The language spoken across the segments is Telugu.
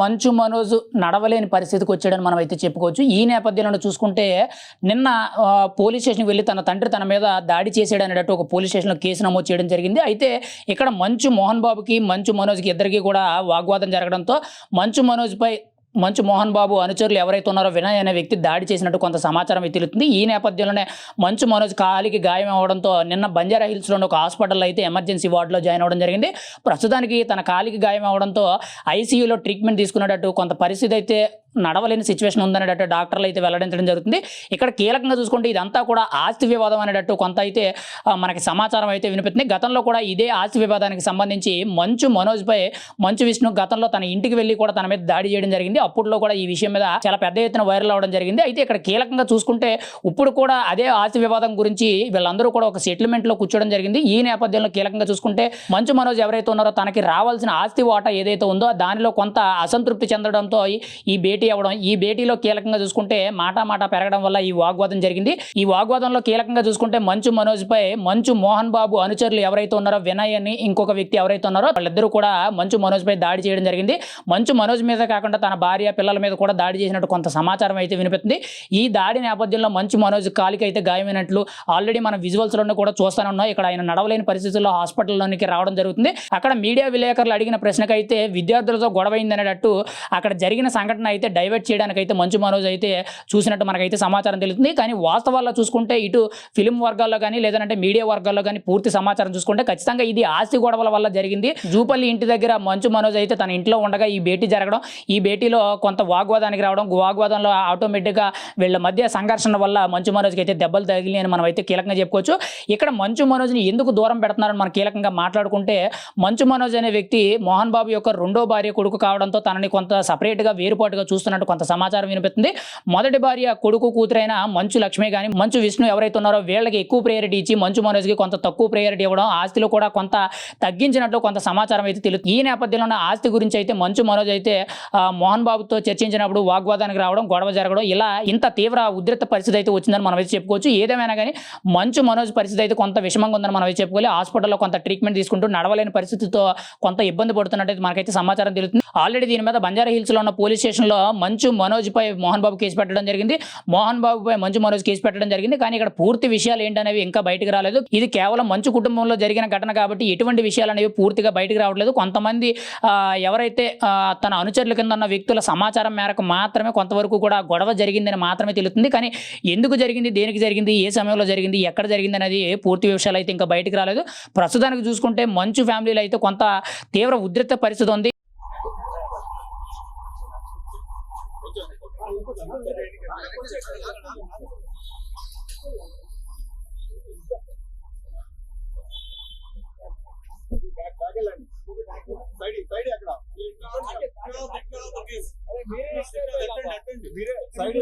మంచు మనోజ్ నడవలేని పరిస్థితికి వచ్చాడని మనం అయితే చెప్పుకోవచ్చు. ఈ నేపథ్యంలో చూసుకుంటే నిన్న పోలీస్ స్టేషన్కి వెళ్ళి తన తండ్రి తన మీద దాడి చేశాడు అనేటట్టు ఒక పోలీస్ స్టేషన్లో కేసు నమోదు చేయడం జరిగింది. అయితే ఇక్కడ మంచు మోహన్ బాబుకి మంచు మనోజ్కి ఇద్దరికి కూడా వాగ్వాదం జరగడంతో మంచు మనోజ్పై మంచు మోహన్ బాబు అనుచరులు ఎవరైతే ఉన్నారో వినయ్ అనే వ్యక్తి దాడి చేసినట్టు కొంత సమాచారం అయితే తెలుస్తుంది. ఈ నేపథ్యంలోనే మంచు మనోజ్ కాలికి గాయం అవడంతో నిన్న బంజారా హిల్స్లోని ఒక హాస్పిటల్లో అయితే ఎమర్జెన్సీ వార్డులో జాయిన్ అవ్వడం జరిగింది. ప్రస్తుతానికి తన కాలికి గాయం అవడంతో ఐసీయూలో ట్రీట్మెంట్ తీసుకున్నట్టు కొంత పరిస్థితి అయితే నడవలేని సిచ్యువేషన్ ఉందనేటట్టు డాక్టర్లు అయితే వెల్లడించడం జరుగుతుంది. ఇక్కడ కీలకంగా చూసుకుంటే ఇదంతా కూడా ఆస్తి వివాదం అనేటట్టు కొంత అయితే మనకి సమాచారం అయితే వినిపిస్తుంది. గతంలో కూడా ఇదే ఆస్తి వివాదానికి సంబంధించి మంచు మనోజ్పై మంచు విష్ణు గతంలో తన ఇంటికి వెళ్ళి కూడా తన మీద దాడి చేయడం జరిగింది. అప్పుడులో కూడా ఈ విషయం మీద చాలా పెద్ద ఎత్తున వైరల్ అవడం జరిగింది. అయితే ఇక్కడ కీలకంగా చూసుకుంటే ఇప్పుడు కూడా అదే ఆస్తి వివాదం గురించి వీళ్ళందరూ కూడా ఒక సెటిల్మెంట్లో కూర్చోవడం జరిగింది. ఈ నేపథ్యంలో కీలకంగా చూసుకుంటే మంచు మనోజ్ ఎవరైతే ఉన్నారో తనకి రావాల్సిన ఆస్తి వాటా ఏదైతే ఉందో దానిలో కొంత అసంతృప్తి చెందడంతో ఈ- భేటీ భేటీ అవ్వడం ఈ భేటీలో కీలకంగా చూసుకుంటే మాటా మాట పెరగడం వల్ల ఈ వాగ్వాదం జరిగింది. ఈ వాగ్వాదంలో కీలకంగా చూసుకుంటే మంచు మనోజ్ పై మంచు మోహన్ బాబు అనుచరులు ఎవరైతే ఉన్నారో వినయ్ అని ఇంకొక వ్యక్తి ఎవరైతే ఉన్నారో వాళ్ళిద్దరూ కూడా మంచు మనోజ్ పై దాడి చేయడం జరిగింది. మంచు మనోజ్ మీద కాకుండా తన భార్య పిల్లల మీద కూడా దాడి చేసినట్టు కొంత సమాచారం అయితే వినిపిస్తుంది. ఈ దాడి నేపథ్యంలో మంచు మనోజ్ కాలికి అయితే గాయమైనట్లు ఆల్రెడీ మనం విజువల్స్లోనే కూడా చూస్తానే ఉన్నాం. ఇక్కడ ఆయన నడవలేని పరిస్థితుల్లో హాస్పిటల్లోనికి రావడం జరుగుతుంది. అక్కడ మీడియా విలేకరులు అడిగిన ప్రశ్నకైతే విద్యార్థులతో గొడవ అనేటట్టు అక్కడ జరిగిన సంఘటన అయితే డైవర్ట్ చేయడానికి అయితే మంచు మనోజ్ అయితే చూసినట్టు మనకైతే సమాచారం తెలుస్తుంది. కానీ వాస్తవాల్లో చూసుకుంటే ఇటు ఫిలిం వర్గాల్లో కానీ లేదంటే మీడియా వర్గాల్లో కానీ పూర్తి సమాచారం చూసుకుంటే ఖచ్చితంగా ఇది ఆస్తి గొడవల వల్ల జరిగింది. జూపల్లి ఇంటి దగ్గర మంచు మనోజ్ అయితే తన ఇంట్లో ఉండగా ఈ భేటీ జరగడం ఈ భేటీలో కొంత వాగ్వాదానికి రావడం వాగ్వాదంలో ఆటోమేటిక్గా వీళ్ళ మధ్య సంఘర్షణ వల్ల మంచు మనోజ్కి అయితే దెబ్బలు తగిలి అని మనం అయితే కీలకంగా చెప్పుకోవచ్చు. ఇక్కడ మంచు మనోజ్ని ఎందుకు దూరం పెడుతున్నారని మనం కీలకంగా మాట్లాడుకుంటే మంచు మనోజ్ అనే వ్యక్తి మోహన్ బాబు యొక్క రెండో భార్య కొడుకు కావడంతో తనని కొంత సపరేట్గా వేరుపాటుగా చూస్తున్నట్టు కొంత సమాచారం వినిపిస్తుంది. మొదటి భార్య కొడుకు కూతురైన మంచు లక్ష్మి కానీ మంచు విష్ణు ఎవరైతే ఉన్నారో వీళ్ళకి ఎక్కువ ప్రయారిటీ ఇచ్చి మంచు మనోజ్కి కొంత తక్కువ ప్రయారిటీ ఇవ్వడం ఆస్తిలో కూడా కొంత తగ్గించినట్లు కొంత సమాచారం అయితే తెలుస్తుంది. ఈ నేపథ్యంలో ఉన్న ఆస్తి గురించి అయితే మంచు మనోజ్ అయితే మోహన్ బాబుతో చర్చించినప్పుడు వాగ్వాదానికి రావడం గొడవ జరగడం ఇలా ఇంత తీవ్ర ఉద్రిక్త పరిస్థితి అయితే వచ్చిందని మనం అయితే చెప్పుకోవచ్చు. ఏదేమైనా కానీ మంచు మనోజ్ పరిస్థితి అయితే కొంత విషమంగా ఉందని మనం అయితే చెప్పుకోవాలి. హాస్పిటల్లో కొంత ట్రీట్మెంట్ తీసుకుంటూ నడవలేని పరిస్థితితో కొంత ఇబ్బంది పడుతున్నట్టు మనకైతే సమాచారం తెలుస్తుంది. ఆల్రెడీ దీని మీద బంజారా హిల్స్లో ఉన్న పోలీస్ స్టేషన్లో మంచు మనోజ్పై మోహన్ బాబు కేసు పెట్టడం జరిగింది. మోహన్ బాబుపై మంచు మనోజ్ కేసు పెట్టడం జరిగింది. కానీ ఇక్కడ పూర్తి విషయాలు ఏంటనేవి ఇంకా బయటకు రాలేదు. ఇది కేవలం మంచు కుటుంబంలో జరిగిన ఘటన కాబట్టి ఎటువంటి విషయాలు అనేవి పూర్తిగా బయటకు రావట్లేదు. కొంతమంది ఎవరైతే తన అనుచరుల కింద ఉన్న వ్యక్తుల సమాచారం మేరకు మాత్రమే కొంతవరకు కూడా గొడవ జరిగిందని మాత్రమే తెలుస్తుంది. కానీ ఎందుకు జరిగింది? దేనికి జరిగింది? ఏ సమయంలో జరిగింది? ఎక్కడ జరిగింది అనేది పూర్తి విషయాలు అయితే ఇంకా బయటకు రాలేదు. ప్రస్తుతానికి చూసుకుంటే మంచు ఫ్యామిలీలో అయితే కొంత తీవ్ర ఉద్రిక్త పరిస్థితి ఉంది. సైడ్ సైడ్ అక్కడ మీరే సైడ్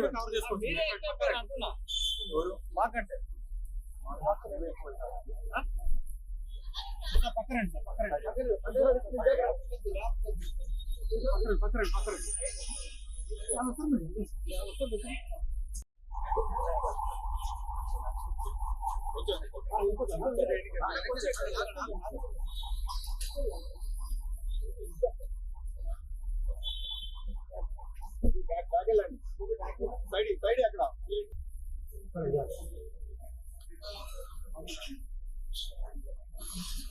కవర్ చేసుకోండి ఎవరు మాకంటే పక్కనండి